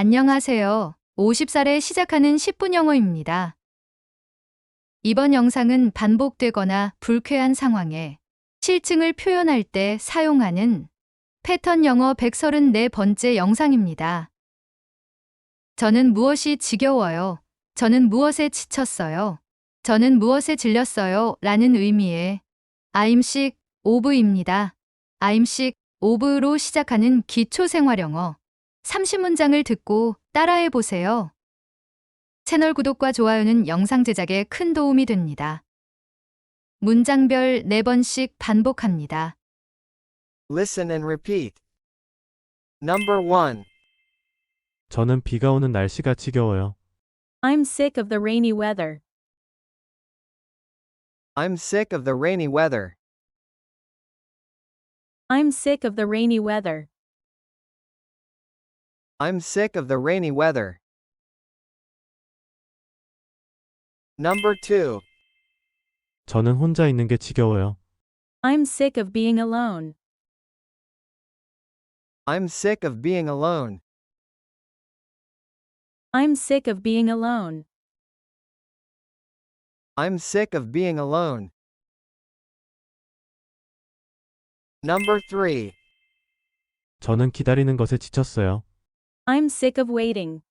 안녕하세요. 50살에 시작하는 10분 영어입니다. 이번 영상은 반복되거나 불쾌한 상황에 실증을 표현할 때 사용하는 패턴 영어 134번째 영상입니다. 저는 무엇이 지겨워요. 저는 무엇에 지쳤어요. 저는 무엇에 질렸어요. 라는 의미의 I'm sick of입니다. I'm sick of로 시작하는 기초 생활 영어 30문장을 듣고 따라해 보세요. 채널 구독과 좋아요는 영상 제작에 큰 도움이 됩니다. 문장별 4번씩 반복합니다. Listen and repeat. Number 1. 저는 비가 오는 날씨가 지겨워요. I'm sick of the rainy weather. I'm sick of the rainy weather. I'm sick of the rainy weather. I'm sick of the rainy weather. Number 2. 저는 혼자 있는 게 지겨워요. I'm sick of being alone. I'm sick of being alone. I'm sick of being alone. I'm sick of being alone. Number 3. 저는 기다리는 것에 지쳤어요. I'm sick of waiting.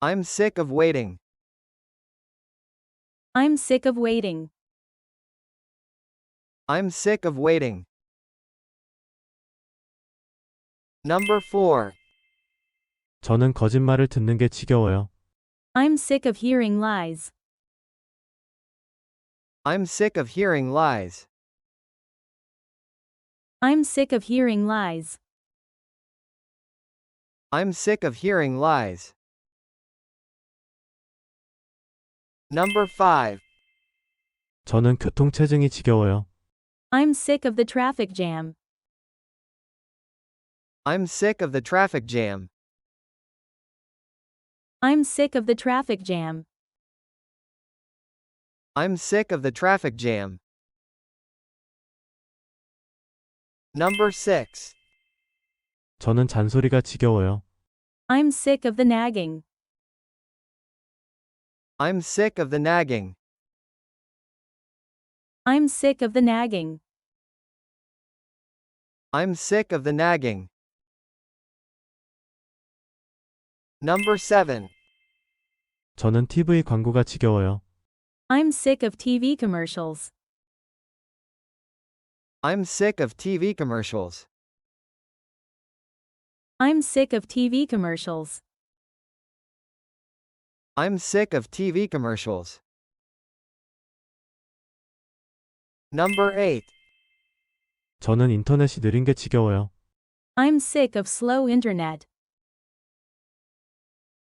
I'm sick of waiting. I'm sick of waiting. I'm sick of waiting. Number 4. 저는 거짓말을 듣는 게 지겨워요. I'm sick of hearing lies. I'm sick of hearing lies. I'm sick of hearing lies. I'm sick of hearing lies. Number 5. 저는 교통체증이 지겨워요. I'm sick of the traffic jam. I'm sick of the traffic jam. I'm sick of the traffic jam. I'm sick of the traffic jam. Number 6. 저는 잔소리가 지겨워요. I'm sick of the nagging. I'm sick of the nagging. I'm sick of the nagging. I'm sick of the nagging. Number 7. 저는 TV 광고가 지겨워요. I'm sick of TV commercials. I'm sick of TV commercials. I'm sick of TV commercials. I'm sick of TV commercials. Number 8. 저는 인터넷이 느린 게 지겨워요. I'm sick of slow internet.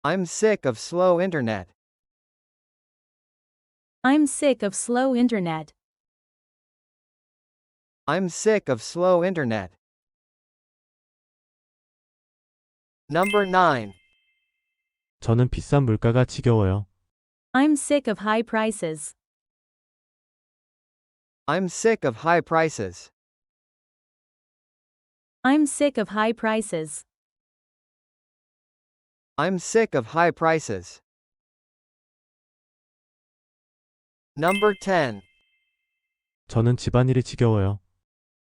I'm sick of slow internet. I'm sick of slow internet. I'm sick of slow internet. Number 9. 저는 비싼 물가가 지겨워요. I'm sick of high prices. I'm sick of high prices. I'm sick of high prices. I'm sick of high prices. Number 10. 저는 집안일이 지겨워요.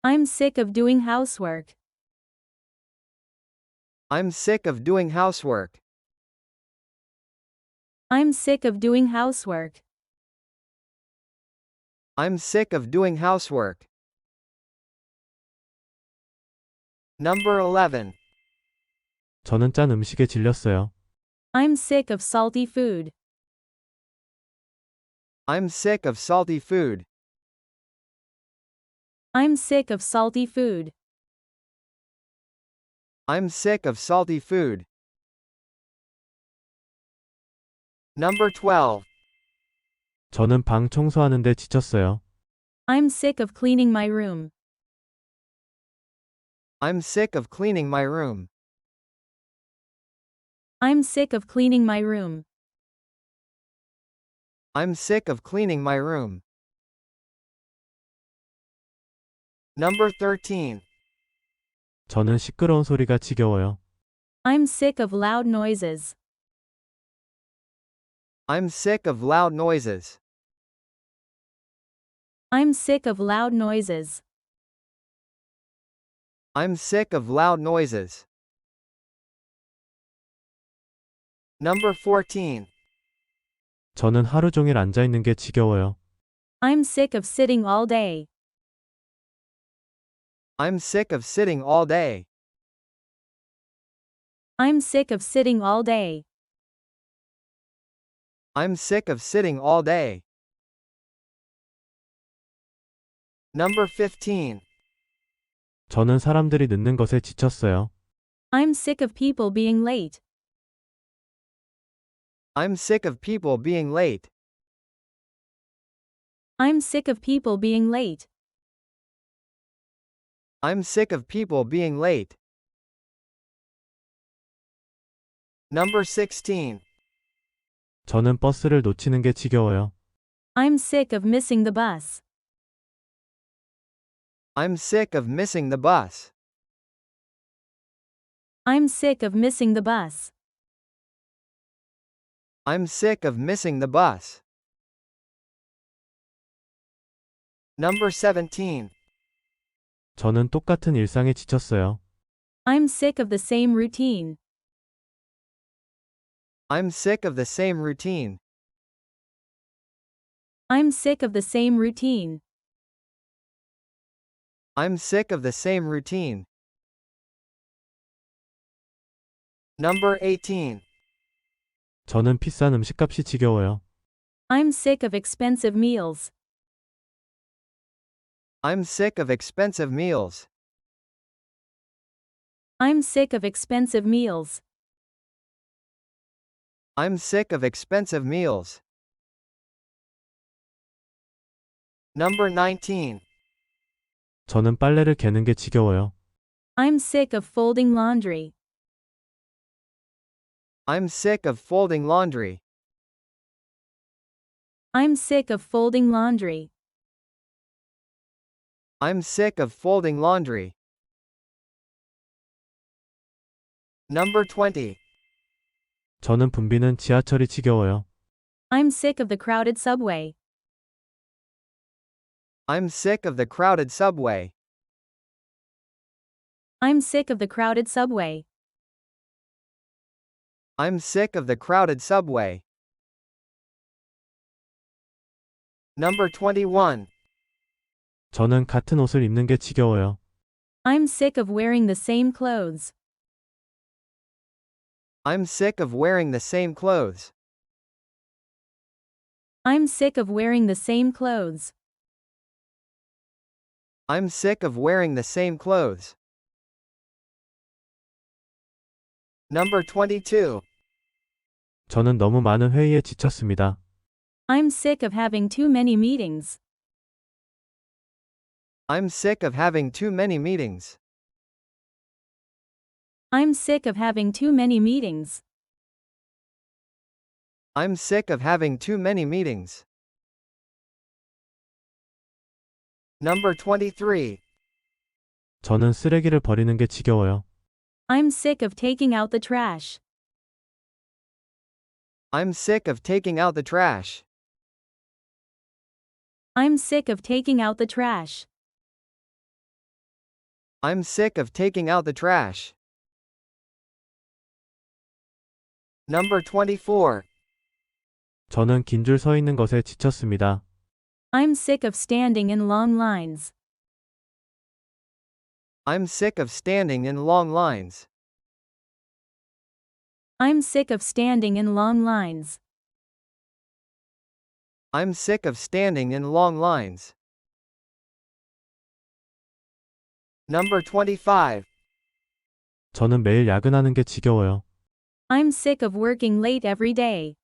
I'm sick of doing housework. I'm sick of doing housework. I'm sick of doing housework. I'm sick of doing housework. Number 11. 저는 짠 음식에 질렸어요. I'm sick of salty food. I'm sick of salty food. I'm sick of salty food. I'm sick of salty food. Number 12. 저는 방 청소하는데 지쳤어요. I'm sick of cleaning my room. I'm sick of cleaning my room. I'm sick of cleaning my room. I'm sick of cleaning my room. Number 13. 저는 시끄러운 소리가 지겨워요. I'm sick of loud noises. I'm sick of loud noises. I'm sick of loud noises. I'm sick of loud noises. Number 14. 저는 하루 종일 앉아 있는 게 지겨워요. I'm sick of sitting all day. I'm sick of sitting all day. I'm sick of sitting all day. I'm sick of sitting all day. Number 15. 저는 사람들이 늦는 것에 지쳤어요. I'm sick of people being late. I'm sick of people being late. I'm sick of people being late. I'm sick of people being late. Number 16. 저는 버스를 놓치는 게 지겨워요. I'm sick of missing the bus. I'm sick of missing the bus. I'm sick of missing the bus. I'm sick of missing the bus. Number 17. 저는 똑같은 일상에 지쳤어요. I'm sick of the same routine. I'm sick of the same routine. I'm sick of the same routine. I'm sick of the same routine. Number 18. 저는 비싼 음식값이 지겨워요. I'm sick of expensive meals. I'm sick of expensive meals. I'm sick of expensive meals. I'm sick of expensive meals. Number 19. 저는 빨래를 개는 게 지겨워요. I'm sick of folding laundry. I'm sick of folding laundry. I'm sick of folding laundry. I'm sick of folding laundry. Number 20. 저는 붐비는 지하철이 지겨워요. I'm sick of the crowded subway. I'm sick of the crowded subway. I'm sick of the crowded subway. I'm sick of the crowded subway. Number 21. 저는 같은 옷을 입는 게 지겨워요. I'm sick of wearing the same clothes. I'm sick of wearing the same clothes. I'm sick of wearing the same clothes. I'm sick of wearing the same clothes. Number 22. 저는 너무 많은 회의에 지쳤습니다. I'm sick of having too many meetings. I'm sick of having too many meetings. I'm sick of having too many meetings. I'm sick of having too many meetings. Number 23. 저는 쓰레기를 버리는 게 지겨워요. I'm sick of taking out the trash. I'm sick of taking out the trash. I'm sick of taking out the trash. I'm sick of taking out the trash. Number 24. 저는 긴 줄 서 있는 것에 지쳤습니다. I'm sick of standing in long lines. I'm sick of standing in long lines. I'm sick of standing in long lines. I'm sick of standing in long lines. Number 25. 저는 매일 야근하는 게 지겨워요. I'm sick of working late every day.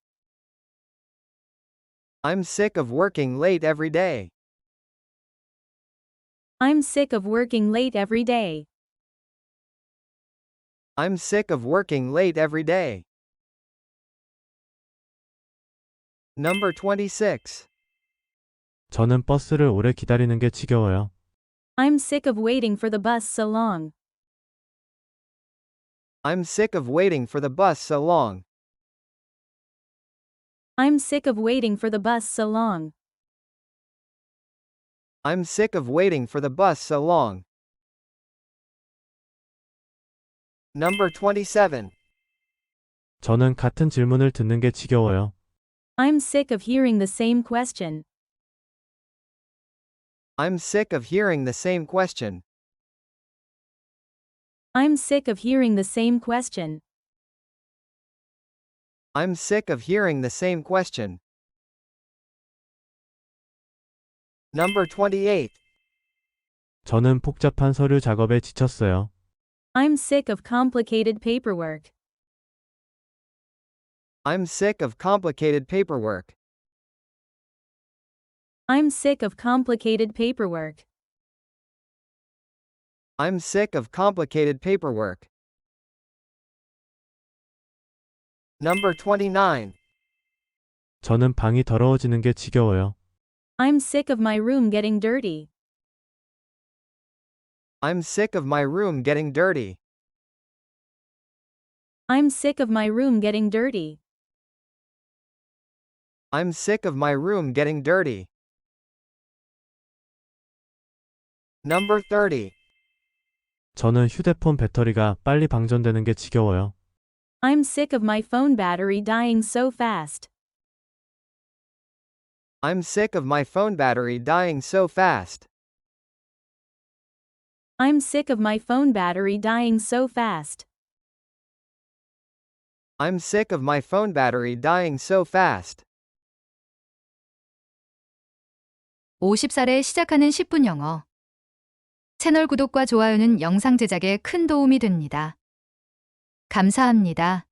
I'm sick of working late every day. I'm sick of working late every day. I'm sick of working late every day. Number 26. 저는 버스를 오래 기다리는 게 지겨워요. I'm sick of waiting for the bus so long. I'm sick of waiting for the bus so long. I'm sick of waiting for the bus so long. I'm sick of waiting for the bus so long. Number 27. 저는 같은 질문을 듣는 게 지겨워요. I'm sick of hearing the same question. I'm sick of hearing the same question. I'm sick of hearing the same question. I'm sick of hearing the same question. Number 28. 저는 복잡한 서류 작업에 지쳤어요. I'm sick of complicated paperwork. I'm sick of complicated paperwork. I'm sick of complicated paperwork. I'm sick of complicated paperwork. Number 29. 저는 방이 더러워지는 게 지겨워요. I'm sick of my room getting dirty. I'm sick of my room getting dirty. I'm sick of my room getting dirty. I'm sick of my room getting dirty. Number 30. 저는 휴대폰 배터리가 빨리 방전되는 게 지겨워요. I'm sick of my phone battery dying so fast. I'm sick of my phone battery dying so fast. I'm sick of my phone battery dying so fast. I'm sick of my phone battery dying so fast. 50살에 시작하는 10분 영어. 채널 구독과 좋아요는 영상 제작에 큰 도움이 됩니다. 감사합니다.